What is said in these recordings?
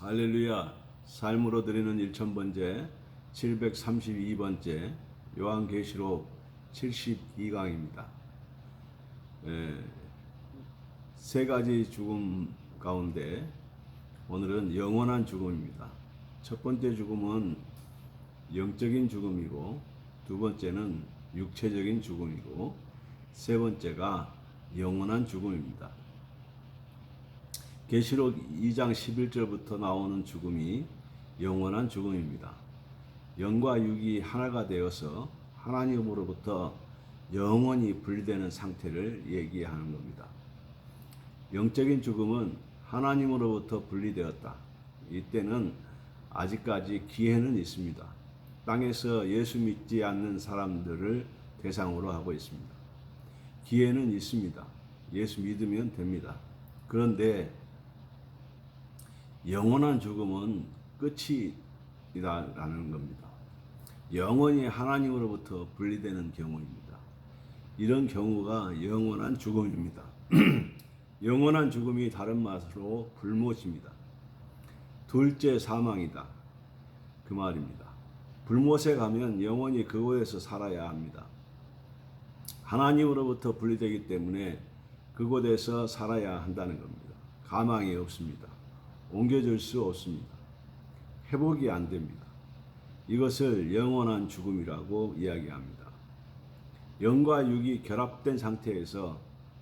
할렐루야. 삶으로 드리는 1000번째 732번째 요한계시록 72강입니다. 세 가지 죽음 가운데 오늘은 영원한 죽음입니다. 첫 번째 죽음은 영적인 죽음이고 두 번째는 육체적인 죽음이고 세 번째가 영원한 죽음입니다. 계시록 2장 11절부터 나오는 죽음이 영원한 죽음입니다. 영과 육이 하나가 되어서 하나님으로부터 영원히 분리되는 상태를 얘기하는 겁니다. 영적인 죽음은 하나님으로부터 분리되었다. 이때는 아직까지 기회는 있습니다. 땅에서 예수 믿지 않는 사람들을 대상으로 하고 있습니다. 기회는 있습니다. 예수 믿으면 됩니다. 그런데 영원한 죽음은 끝이라는 겁니다. 영원히 하나님으로부터 분리되는 경우입니다. 이런 경우가 영원한 죽음입니다. 영원한 죽음이 다른 말로 불못입니다. 둘째 사망이다. 그 말입니다. 불못에 가면 영원히 그곳에서 살아야 합니다. 하나님으로부터 분리되기 때문에 그곳에서 살아야 한다는 겁니다. 가망이 없습니다. 옮겨질 수 없습니다. 회복이 안 됩니다. 이것을 영원한 죽음이라고 이야기합니다. 영과 육이 결합된 상태에서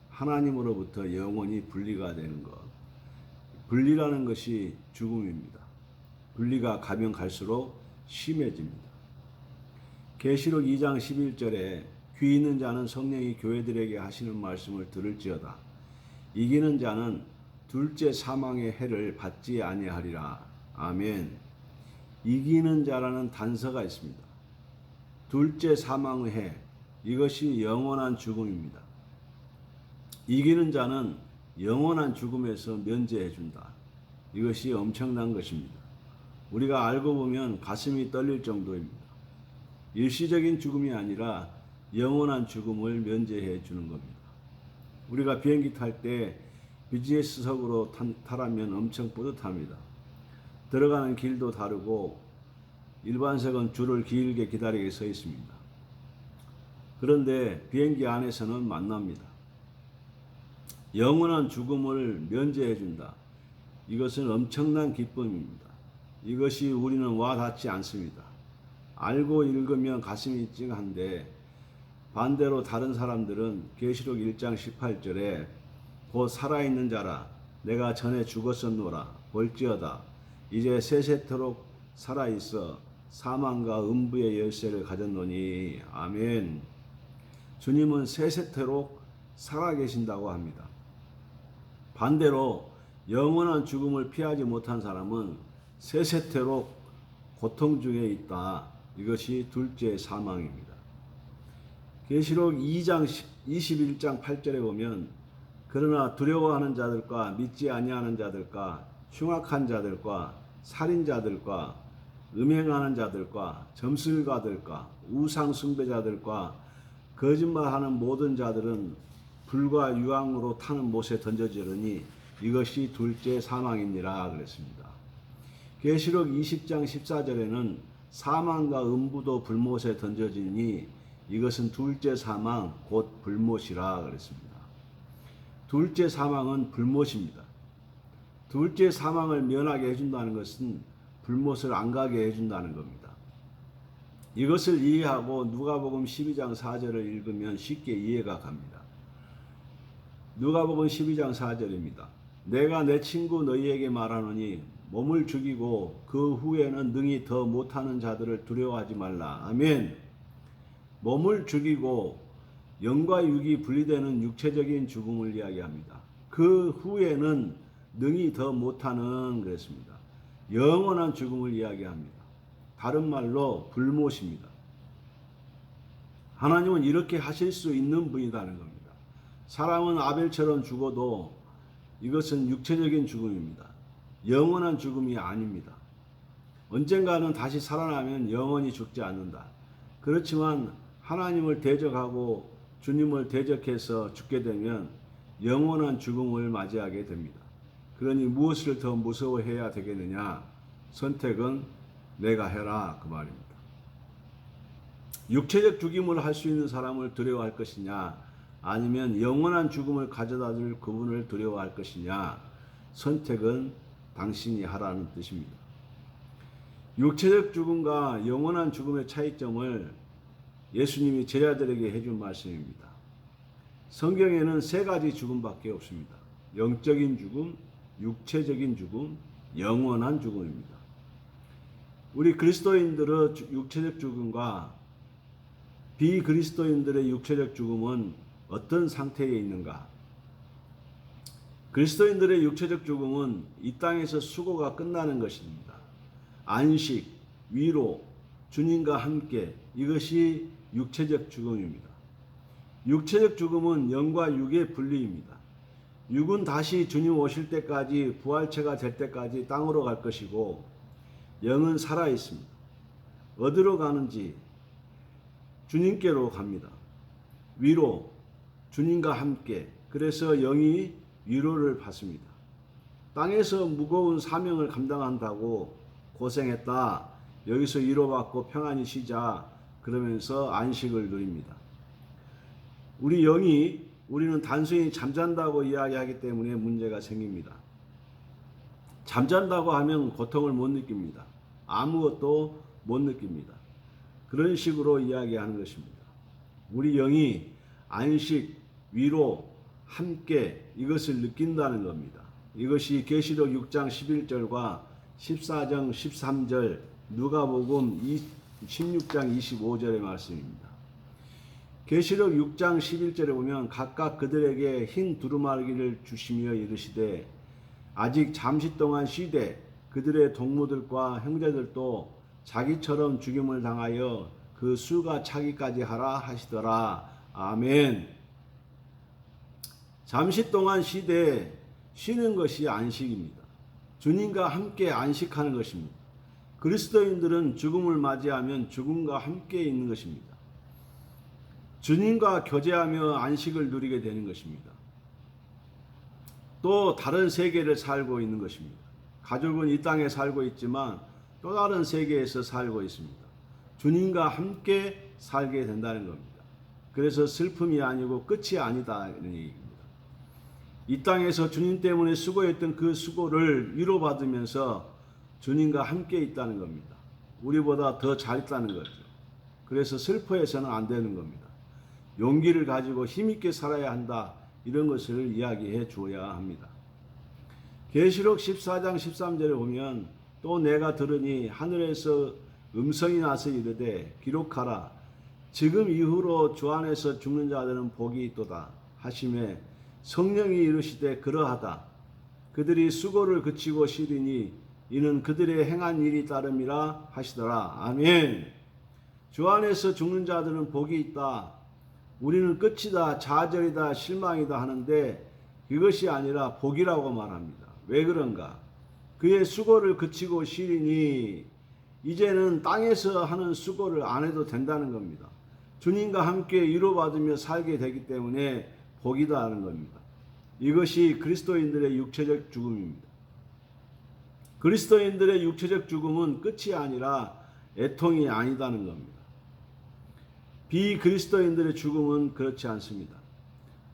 하나님으로부터 영원히 분리가 되는 것. 분리라는 것이 죽음입니다. 분리가 가면 갈수록 심해집니다. 계시록 2장 11절에 귀 있는 자는 성령이 교회들에게 하시는 말씀을 들을지어다. 이기는 자는 둘째 사망의 해를 받지 아니하리라. 아멘. 이기는 자라는 단서가 있습니다. 둘째 사망의 해. 이것이 영원한 죽음입니다. 이기는 자는 영원한 죽음에서 면제해 준다. 이것이 엄청난 것입니다. 우리가 알고 보면 가슴이 떨릴 정도입니다. 일시적인 죽음이 아니라 영원한 죽음을 면제해 주는 겁니다. 우리가 비행기 탈 때 비즈니스석으로 타라면 엄청 뿌듯합니다. 들어가는 길도 다르고 일반석은 줄을 길게 기다리게 서 있습니다. 그런데 비행기 안에서는 만납니다. 영원한 죽음을 면제해 준다. 이것은 엄청난 기쁨입니다. 이것이 우리는 와 닿지 않습니다. 알고 읽으면 가슴이 찡한데 반대로 다른 사람들은 계시록 1장 18절에 곧 살아있는 자라 내가 전에 죽었었노라 볼지어다 이제 세세토록 살아있어 사망과 음부의 열쇠를 가졌노니 아멘 주님은 세세토록 살아계신다고 합니다. 반대로 영원한 죽음을 피하지 못한 사람은 세세토록 고통 중에 있다. 이것이 둘째 사망입니다. 계시록 2장 21장 8절에 보면 그러나 두려워하는 자들과 믿지 아니하는 자들과 흉악한 자들과 살인자들과 음행하는 자들과 점술가들과 우상 숭배자들과 거짓말하는 모든 자들은 불과 유황으로 타는 못에 던져지르니 이것이 둘째 사망이니라 그랬습니다. 계시록 20장 14절에는 사망과 음부도 불못에 던져지니 이것은 둘째 사망 곧 불못이라 그랬습니다. 둘째 사망은 불못입니다. 둘째 사망을 면하게 해준다는 것은 불못을 안 가게 해준다는 겁니다. 이것을 이해하고 누가복음 12장 4절을 읽으면 쉽게 이해가 갑니다. 누가복음 12장 4절입니다. 내가 내 친구 너희에게 말하노니 몸을 죽이고 그 후에는 능히 더 못하는 자들을 두려워하지 말라. 아멘. 몸을 죽이고 영과 육이 분리되는 육체적인 죽음을 이야기합니다. 그 후에는 능히 더 못하는 그랬습니다. 영원한 죽음을 이야기합니다. 다른 말로 불못입니다. 하나님은 이렇게 하실 수 있는 분이라는 겁니다. 사람은 아벨처럼 죽어도 이것은 육체적인 죽음입니다. 영원한 죽음이 아닙니다. 언젠가는 다시 살아나면 영원히 죽지 않는다. 그렇지만 하나님을 대적하고 주님을 대적해서 죽게 되면 영원한 죽음을 맞이하게 됩니다. 그러니 무엇을 더 무서워해야 되겠느냐? 선택은 내가 해라 그 말입니다. 육체적 죽임을 할 수 있는 사람을 두려워할 것이냐? 아니면 영원한 죽음을 가져다 줄 그분을 두려워할 것이냐? 선택은 당신이 하라는 뜻입니다. 육체적 죽음과 영원한 죽음의 차이점을 예수님이 제자들에게 해준 말씀입니다. 성경에는 세 가지 죽음밖에 없습니다. 영적인 죽음, 육체적인 죽음, 영원한 죽음입니다. 우리 그리스도인들의 주- 육체적 죽음과 비그리스도인들의 육체적 죽음은 어떤 상태에 있는가? 그리스도인들의 육체적 죽음은 이 땅에서 수고가 끝나는 것입니다. 안식, 위로, 주님과 함께 이것이 육체적 죽음입니다. 육체적 죽음은 영과 육의 분리입니다. 육은 다시 주님 오실 때까지 부활체가 될 때까지 땅으로 갈 것이고 영은 살아 있습니다. 어디로 가는지 주님께로 갑니다. 위로 주님과 함께 그래서 영이 위로를 받습니다. 땅에서 무거운 사명을 감당한다고 고생했다. 여기서 위로받고 평안히 쉬자. 그러면서 안식을 누립니다. 우리 영이 우리는 단순히 잠잔다고 이야기하기 때문에 문제가 생깁니다. 잠잔다고 하면 고통을 못 느낍니다. 아무것도 못 느낍니다. 그런 식으로 이야기하는 것입니다. 우리 영이 안식, 위로, 함께 이것을 느낀다는 겁니다. 이것이 계시록 6장 11절과 14장 13절, 누가복음 16장 25절의 말씀입니다. 계시록 6장 11절에 보면 각각 그들에게 흰 두루마기를 주시며 이르시되 아직 잠시 동안 쉬되 그들의 동무들과 형제들도 자기처럼 죽임을 당하여 그 수가 차기까지 하라 하시더라. 아멘. 잠시 동안 쉬되 쉬는 것이 안식입니다. 주님과 함께 안식하는 것입니다. 그리스도인들은 죽음을 맞이하면 죽음과 함께 있는 것입니다. 주님과 교제하며 안식을 누리게 되는 것입니다. 또 다른 세계를 살고 있는 것입니다. 가족은 이 땅에 살고 있지만 또 다른 세계에서 살고 있습니다. 주님과 함께 살게 된다는 겁니다. 그래서 슬픔이 아니고 끝이 아니다는 얘기입니다. 이 땅에서 주님 때문에 수고했던 그 수고를 위로받으면서 주님과 함께 있다는 겁니다. 우리보다 더 잘 있다는 거죠. 그래서 슬퍼해서는 안 되는 겁니다. 용기를 가지고 힘있게 살아야 한다. 이런 것을 이야기해 주어야 합니다. 계시록 14장 13절에 보면 또 내가 들으니 하늘에서 음성이 나서 이르되 기록하라 지금 이후로 주 안에서 죽는 자들은 복이 있도다 하심에 성령이 이르시되 그러하다 그들이 수고를 그치고 쉬리니 이는 그들의 행한 일이 따름이라 하시더라 아멘 주 안에서 죽는 자들은 복이 있다 우리는 끝이다 좌절이다 실망이다 하는데 그것이 아니라 복이라고 말합니다 왜 그런가 그의 수고를 그치고 쉬리니 이제는 땅에서 하는 수고를 안 해도 된다는 겁니다. 주님과 함께 위로받으며 살게 되기 때문에 복이다 하는 겁니다. 이것이 그리스도인들의 육체적 죽음입니다. 그리스도인들의 육체적 죽음은 끝이 아니라 애통이 아니다는 겁니다. 비그리스도인들의 죽음은 그렇지 않습니다.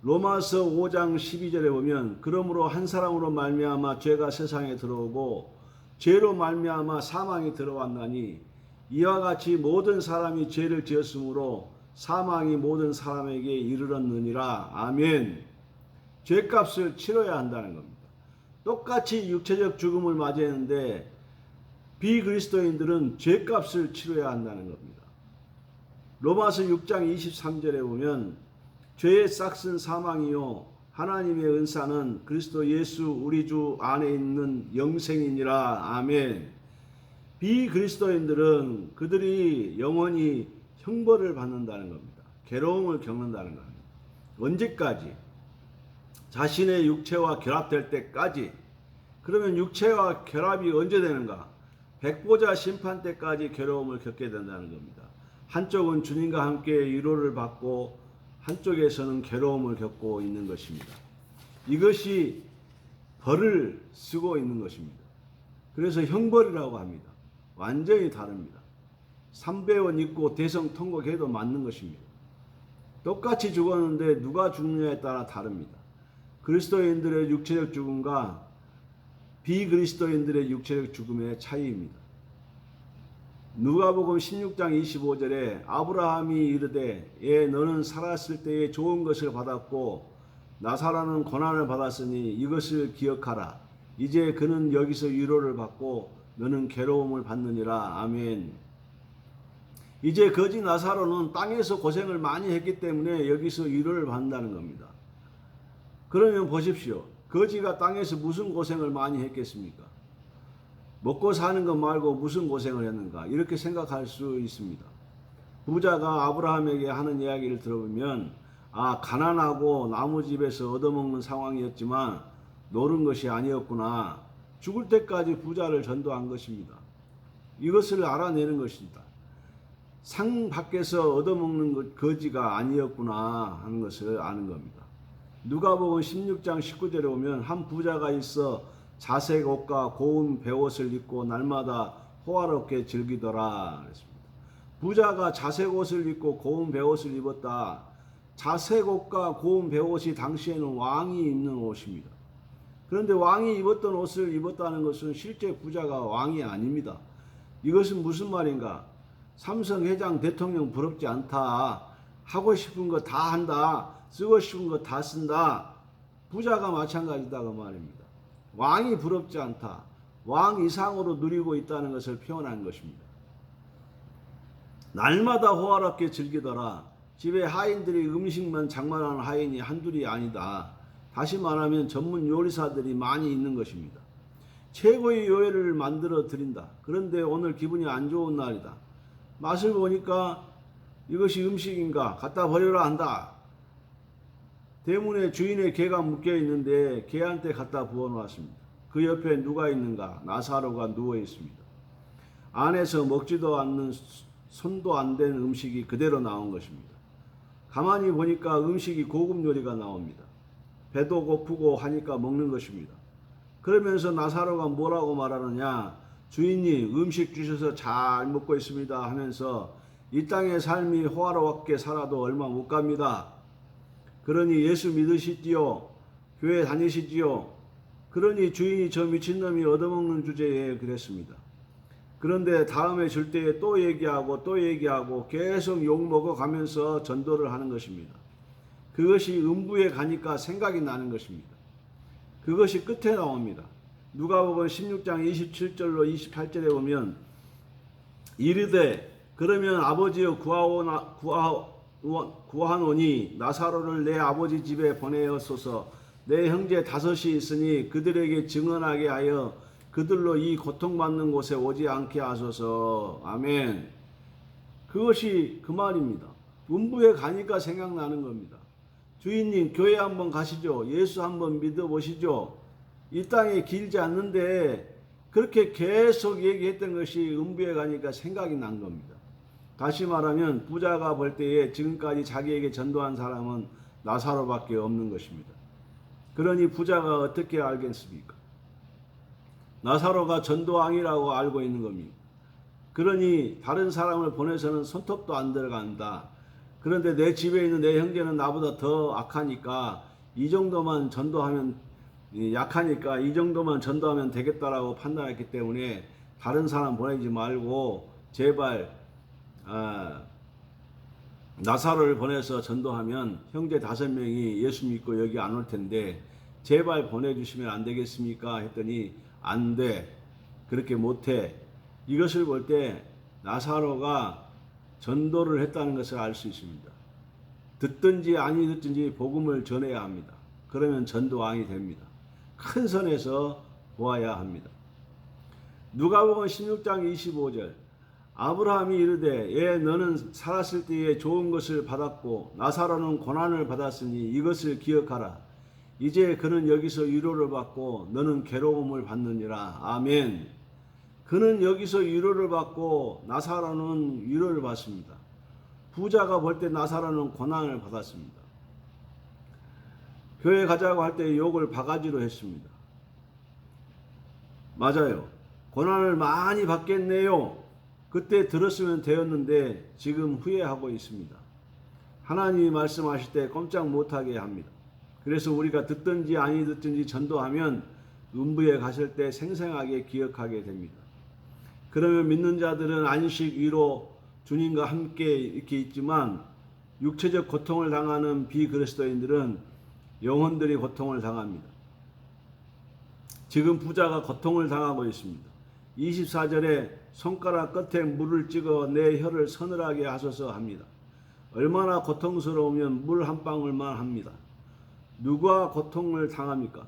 로마서 5장 12절에 보면 그러므로 한 사람으로 말미암아 죄가 세상에 들어오고 죄로 말미암아 사망이 들어왔나니 이와 같이 모든 사람이 죄를 지었으므로 사망이 모든 사람에게 이르렀느니라 아멘. 죄값을 치러야 한다는 겁니다. 똑같이 육체적 죽음을 맞이했는데 비그리스도인들은 죄값을 치러야 한다는 겁니다. 로마서 6장 23절에 보면 죄의 싹슨 사망이요 하나님의 은사는 그리스도 예수 우리 주 안에 있는 영생이니라 아멘. 비그리스도인들은 그들이 영원히 형벌을 받는다는 겁니다. 괴로움을 겪는다는 겁니다. 언제까지? 자신의 육체와 결합될 때까지. 그러면 육체와 결합이 언제 되는가? 백보자 심판 때까지 괴로움을 겪게 된다는 겁니다. 한쪽은 주님과 함께 위로를 받고 한쪽에서는 괴로움을 겪고 있는 것입니다. 이것이 벌을 쓰고 있는 것입니다. 그래서 형벌이라고 합니다. 완전히 다릅니다. 삼배원 있고 대성 통곡해도 맞는 것입니다. 똑같이 죽었는데 누가 죽느냐에 따라 다릅니다. 그리스도인들의 육체적 죽음과 비그리스도인들의 육체적 죽음의 차이입니다. 누가복음 16장 25절에 아브라함이 이르되 예 너는 살았을 때에 좋은 것을 받았고 나사라는 고난을 받았으니 이것을 기억하라. 이제 그는 여기서 위로를 받고 너는 괴로움을 받느니라. 아멘. 이제 거지 나사로는 땅에서 고생을 많이 했기 때문에 여기서 위로를 받는다는 겁니다 그러면 보십시오 거지가 땅에서 무슨 고생을 많이 했겠습니까 먹고 사는 것 말고 무슨 고생을 했는가 이렇게 생각할 수 있습니다. 부자가 아브라함에게 하는 이야기를 들어보면 아 가난하고 나무집에서 얻어먹는 상황이었지만 노는 것이 아니었구나 죽을 때까지 부자를 전도한 것입니다. 이것을 알아내는 것입니다. 상 밖에서 얻어먹는 것, 거지가 아니었구나 하는 것을 아는 겁니다. 누가복음 16장 19절에 오면 한 부자가 있어 자색 옷과 고운 베옷을 입고 날마다 호화롭게 즐기더라 그랬습니다. 부자가 자색 옷을 입고 고운 베옷을 입었다. 자색 옷과 고운 베옷이 당시에는 왕이 입는 옷입니다. 그런데 왕이 입었던 옷을 입었다는 것은 실제 부자가 왕이 아닙니다. 이것은 무슨 말인가? 삼성 회장 대통령 부럽지 않다. 하고 싶은 거 다 한다. 쓰고 싶은 거 다 쓴다. 부자가 마찬가지다 그 말입니다. 왕이 부럽지 않다. 왕 이상으로 누리고 있다는 것을 표현한 것입니다. 날마다 호화롭게 즐기더라. 집에 하인들이 음식만 장만하는 하인이 한둘이 아니다. 다시 말하면 전문 요리사들이 많이 있는 것입니다. 최고의 요리를 만들어 드린다. 그런데 오늘 기분이 안 좋은 날이다. 맛을 보니까 이것이 음식인가 갖다 버려라 한다. 대문에 주인의 개가 묶여 있는데 개한테 갖다 부어 놓았습니다. 그 옆에 누가 있는가? 나사로가 누워 있습니다. 안에서 먹지도 않는 손도 안 된 음식이 그대로 나온 것입니다. 가만히 보니까 음식이 고급 요리가 나옵니다. 배도 고프고 하니까 먹는 것입니다. 그러면서 나사로가 뭐라고 말하느냐? 주인님 음식 주셔서 잘 먹고 있습니다 하면서 이 땅의 삶이 호화롭게 살아도 얼마 못 갑니다. 그러니 예수 믿으시지요? 교회 다니시지요? 그러니 주인이 저 미친놈이 얻어먹는 주제에 그랬습니다. 그런데 다음에 줄 때에 또 얘기하고 또 얘기하고 계속 욕 먹어 가면서 전도를 하는 것입니다. 그것이 음부에 가니까 생각이 나는 것입니다. 그것이 끝에 나옵니다. 누가복음 16장 27절로 28절에 보면 이르되 그러면 아버지여 구하오나 구하 구하노니 나사로를 내 아버지 집에 보내었소서. 내 형제 다섯이 있으니 그들에게 증언하게 하여 그들로 이 고통받는 곳에 오지 않게 하소서. 아멘. 그것이 그 말입니다. 음부에 가니까 생각나는 겁니다. 주인님 교회 한번 가시죠. 예수 한번 믿어보시죠. 이 땅에 길지 않는데 그렇게 계속 얘기했던 것이 음부에 가니까 생각이 난 겁니다 다시 말하면 부자가 볼 때에 지금까지 자기에게 전도한 사람은 나사로밖에 없는 것입니다. 그러니 부자가 어떻게 알겠습니까? 나사로가 전도왕이라고 알고 있는 겁니다. 그러니 다른 사람을 보내서는 손톱도 안 들어간다. 그런데 내 집에 있는 내 형제는 나보다 더 악하니까 이 정도만 전도하면 약하니까 이 정도만 전도하면 되겠다라고 판단했기 때문에 다른 사람 보내지 말고 제발 아, 나사로를 보내서 전도하면 형제 다섯 명이 예수 믿고 여기 안 올 텐데 제발 보내주시면 안 되겠습니까? 했더니 안 돼. 그렇게 못해. 이것을 볼 때 나사로가 전도를 했다는 것을 알 수 있습니다. 듣든지 아니 듣든지 복음을 전해야 합니다. 그러면 전도왕이 됩니다. 큰 선에서 보아야 합니다. 누가복음 16장 25절 아브라함이 이르되 예 너는 살았을 때에 좋은 것을 받았고 나사로는 고난을 받았으니 이것을 기억하라. 이제 그는 여기서 위로를 받고 너는 괴로움을 받느니라. 아멘. 그는 여기서 위로를 받고 나사로는 위로를 받습니다. 부자가 볼 때 나사로는 고난을 받았습니다. 교회 가자고 할 때 욕을 바가지로 했습니다 맞아요. 고난을 많이 받겠네요. 그때 들었으면 되었는데 지금 후회하고 있습니다. 하나님이 말씀하실 때 꼼짝 못하게 합니다. 그래서 우리가 듣든지 아니 듣든지 전도하면 음부에 갔을 때 생생하게 기억하게 됩니다. 그러면 믿는 자들은 안식 위로 주님과 함께 이렇게 있지만 육체적 고통을 당하는 비그리스도인들은 영혼들이 고통을 당합니다. 지금 부자가 고통을 당하고 있습니다. 24절에 손가락 끝에 물을 찍어 내 혀를 서늘하게 하소서 합니다. 얼마나 고통스러우면 물 한 방울만 합니다. 누가 고통을 당합니까?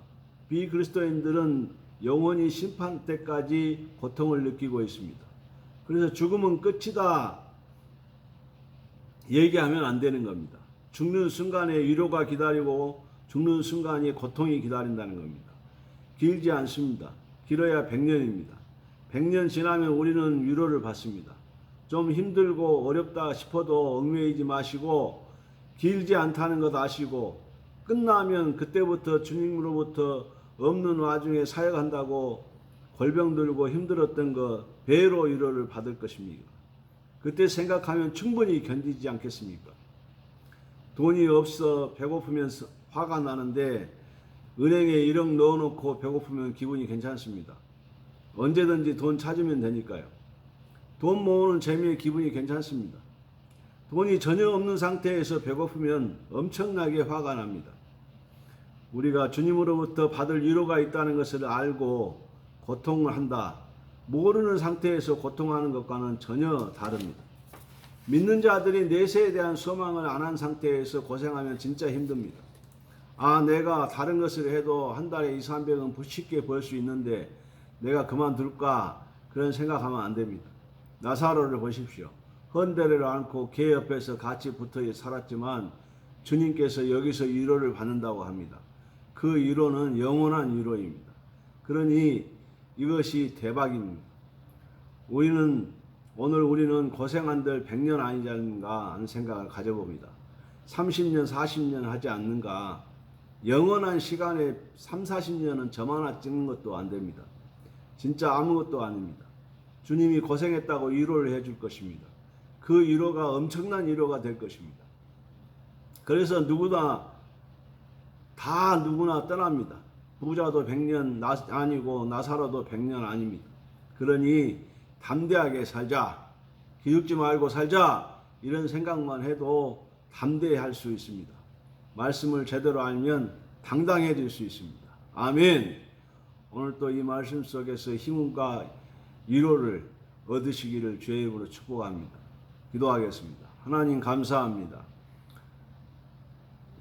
비그리스도인들은 영원히 심판 때까지 고통을 느끼고 있습니다. 그래서 죽음은 끝이다 얘기하면 안 되는 겁니다. 죽는 순간에 위로가 기다리고 죽는 순간에 고통이 기다린다는 겁니다. 길지 않습니다. 길어야 100년입니다. 100년 지나면 우리는 위로를 받습니다. 좀 힘들고 어렵다 싶어도 얽매이지 마시고 길지 않다는 것 아시고 끝나면 그때부터 주님으로부터 없는 와중에 사역한다고 골병 들고 힘들었던 거 배로 위로를 받을 것입니다. 그때 생각하면 충분히 견디지 않겠습니까? 돈이 없어 배고프면 화가 나는데 은행에 1억 넣어놓고 배고프면 기분이 괜찮습니다. 언제든지 돈 찾으면 되니까요. 돈 모으는 재미에 기분이 괜찮습니다. 돈이 전혀 없는 상태에서 배고프면 엄청나게 화가 납니다. 우리가 주님으로부터 받을 위로가 있다는 것을 알고 고통을 한다. 모르는 상태에서 고통하는 것과는 전혀 다릅니다. 믿는 자들이 내세에 대한 소망을 안 한 상태에서 고생하면 진짜 힘듭니다. 아, 내가 다른 것을 해도 한 달에 2, 300은 쉽게 벌 수 있는데 내가 그만둘까? 그런 생각하면 안 됩니다. 나사로를 보십시오. 헌대를 안고 개 옆에서 같이 붙어 살았지만 주님께서 여기서 위로를 받는다고 합니다. 그 위로는 영원한 위로입니다. 그러니 이것이 대박입니다. 우리는 오늘 우리는 고생한들 100년 아니지 않는가 하는 생각을 가져봅니다. 30년, 40년 하지 않는가. 영원한 시간에 3, 40년은 점 하나 찍는 것도 안 됩니다. 진짜 아무것도 아닙니다. 주님이 고생했다고 위로를 해줄 것입니다. 그 위로가 엄청난 위로가 될 것입니다. 그래서 누구나 다 누구나 떠납니다. 부자도 100년 나, 아니고 나사로도 100년 아닙니다. 그러니 담대하게 살자. 기죽지 말고 살자. 이런 생각만 해도 담대히 할 수 있습니다. 말씀을 제대로 알면 당당해질 수 있습니다. 아멘. 오늘 또 이 말씀 속에서 힘과 위로를 얻으시기를 주의 이름으로 축복합니다. 기도하겠습니다. 하나님 감사합니다.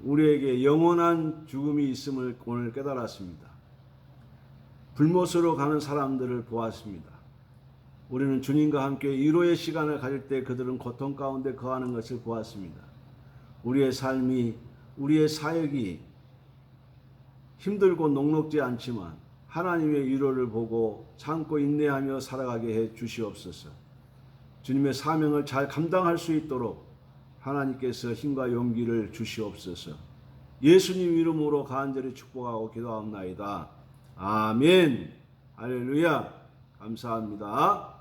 우리에게 영원한 죽음이 있음을 오늘 깨달았습니다. 불못으로 가는 사람들을 보았습니다. 우리는 주님과 함께 위로의 시간을 가질 때 그들은 고통 가운데 거하는 것을 보았습니다. 우리의 삶이 우리의 사역이 힘들고 녹록지 않지만 하나님의 위로를 보고 참고 인내하며 살아가게 해 주시옵소서. 주님의 사명을 잘 감당할 수 있도록 하나님께서 힘과 용기를 주시옵소서. 예수님 이름으로 간절히 축복하고 기도하옵나이다. 아멘. 할렐루야. 감사합니다.